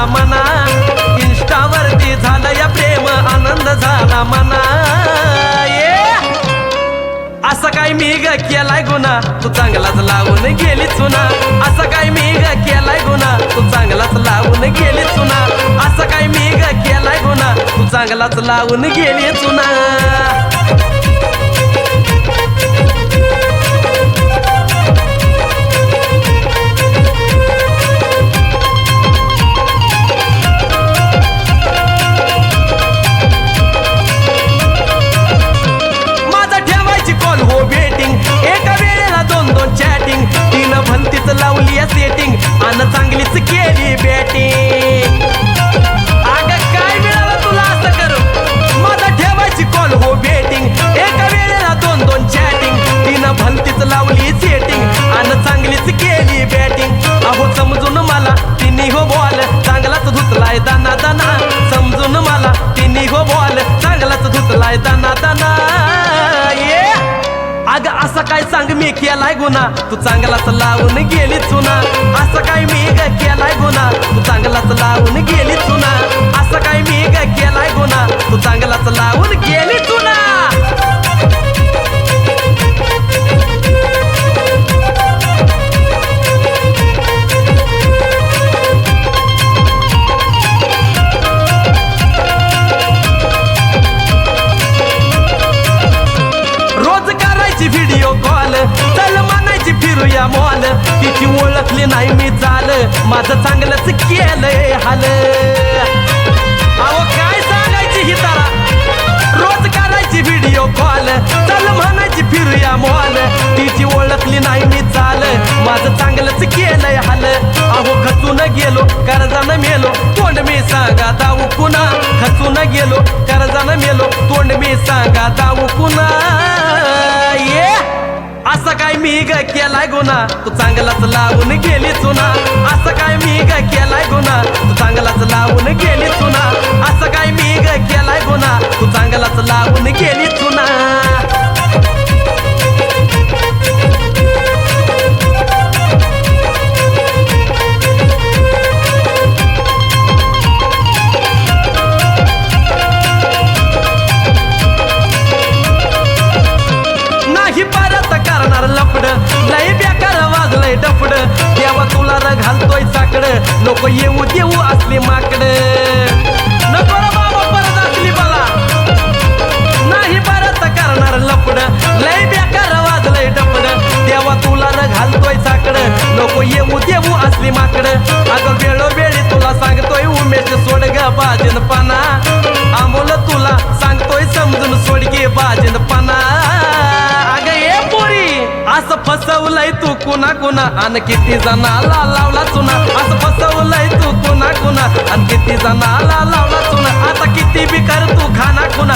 झाला मना. इन्स्टावरती झाला या प्रेम आनंद झाला मना. असं काय मी ग केलाय गुन्हा? तू चांगलाच लावून गेली चुना. असं काय मी ग केलाय गुन्हा? तू चांगलाच लावून गेली चुना. असं काय मी ग केलाय गुन्हा? तू चांगलाच लावून गेली चुना. धुतलाय दाना दाना. समजून मला तिने हो बॉल. चांगलाच धुतलाय दाना दाना. ये. अग असं काय सांग मी केलाय गुन्हा. तू चांगलाच लावून गेली चुना. असं काय मी ग केलाय गुन्हा. तू चांगलाच लावून गेली चुना. असं काय मी ग केलाय गुन्हा. माझं चांगलंच केलंय हाल. अहो काय सांगायची ही तारा? रोज करायची व्हिडिओ कॉल चल म्हणायची फिरूया मॉल तिची ओळखली नाही मी चाल. माझं चांगलंच केलंय हाल. अहो खचून गेलो कर्जानं मेलो. तोंड मी सांगा दाऊ कुणा खचून गेलो कर्जानं मेलो. तोंड मी सांगा दाऊ कुणा मी ग केलाय गुन्हा. तू चांगलाच लावून गेली चुना. असं काय मी ग केलाय गुन्हा. तू चांगलाच लावून गेली घालतोय साकड नको येऊ देऊ असली माकड. नको बाबा परत असली मला. नाही परत करणार लपड लय बेकार वाजलंय डफड. तेव्हा तुला न घालतोय साकड नको येऊ देऊ असली माकड. अगं वेळोवेळी तुला सांगतोय उमेश सोड ग बाजन पाना कुणा कुणा आणि किती जणाला लावला चुना. असं फसवलंय तू कुणा कुणा आणि किती जणाला लावला चुना. आता किती बी कर तू खाना खुना